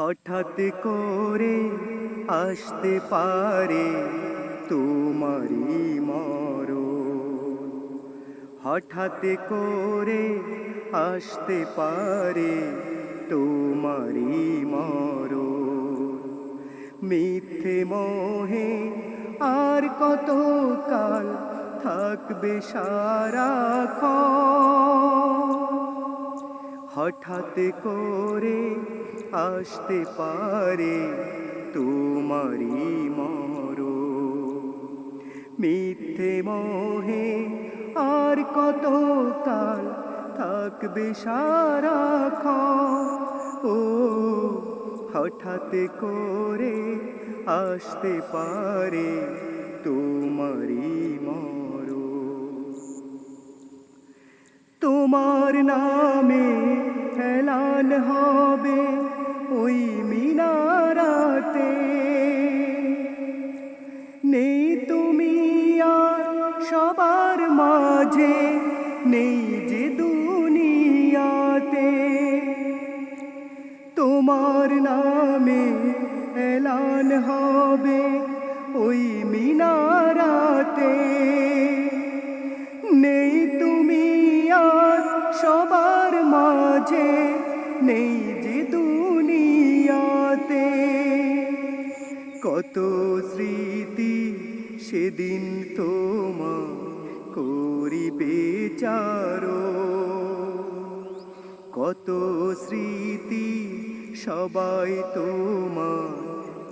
হঠাৎ করে আসতে পারে তোমারই মরণ। হঠাৎ করে আসতে পারে তোমারই মরণ। মিথ্যে মোহে আর কত কাল থাকবে সারাক্ষণ? হঠাৎ করে আসতে পারে তোমারই মর মিথ্যে মোহে আর কত কাল থাকবে সারা খ ও, হঠাৎ করে আসতে পারে তোমারই মর তোমার নামে এলান হবে ওই মিনারাতে। নেই তুমি আর সবার মাঝে, নেই যে দুনিয়াতে। তোমার নামে এলান হবে ওই মিনারাতে কত স্মৃতি সেদিন তোমা করিবে চারো। কত স্মৃতি সবাই তোমার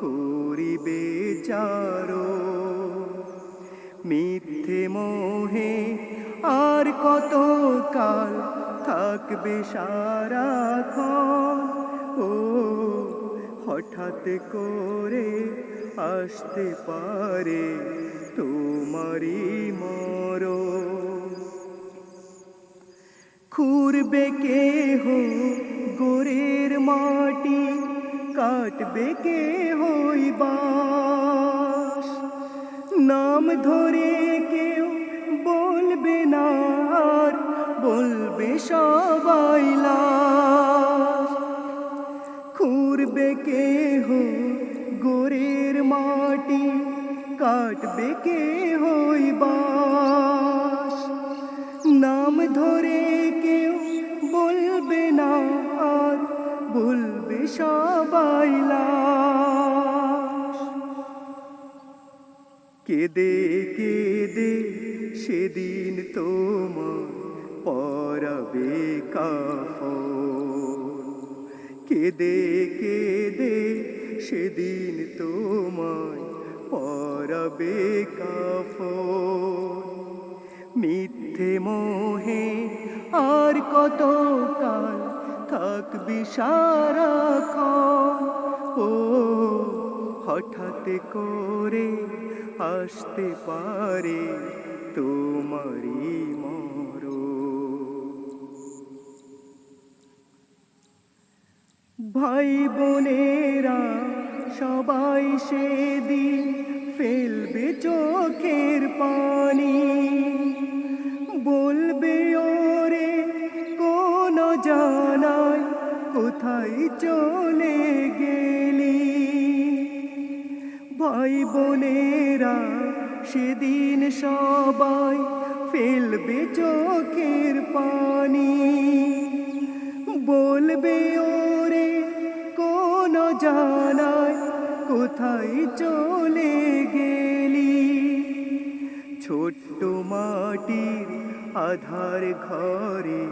করিবে চারো। মিথ্যে মোহে আর কত কাল থাকবে সারাক্ষণ। ও হঠাৎ করে আসতে পারে তোমারই মর খুরবে কেহ গোরের মাটি, কাটবে কে হইবাস নাম ধরে কেউ বলবে না আর বলবে সবাই কেহ গোরের মাটি কাটবে কে হইবাস নাম ধরে কেউ বলবে না আর বলবে সবাই কেদে কেদে সেদিন তোমার পরবে কাফন। কেদে কেদে সেদিন তোমায় পরাবে কাফন। মিথ্যে মোহে আর কত কাল থাকবি সারাক্ষণ? ও, হঠাৎ করে আসতে পারে তোমারই ভাই বোনেরা, সবাই সেদিন ফেলবে চোখের পানি। বলবে, ওরে, কোন জানাই কোথায় চলে গেলি? ভাই বোনেরা, সেদিন সবাই ফেলবে চোখের পানি। বলবে কোন জানায় কোথায় চলে গেলি? ছোট্ট মাটির আধার ঘরে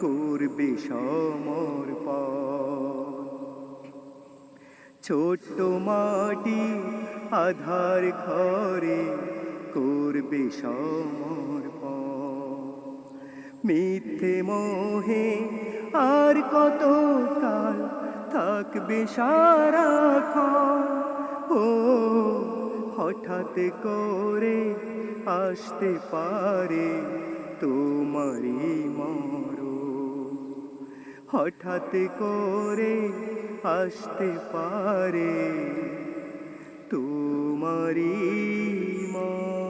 করবে সমর্পণ ছোট্ট মাটি আধার ঘরে করবে সমর্পণ মিথ্যে মোহে আর কত কাল থাকবে সারাক্ষণ ও, হঠাৎ করে আসতে পারে তোমারই মর হঠাৎ করে আসতে পারে তোমারই মর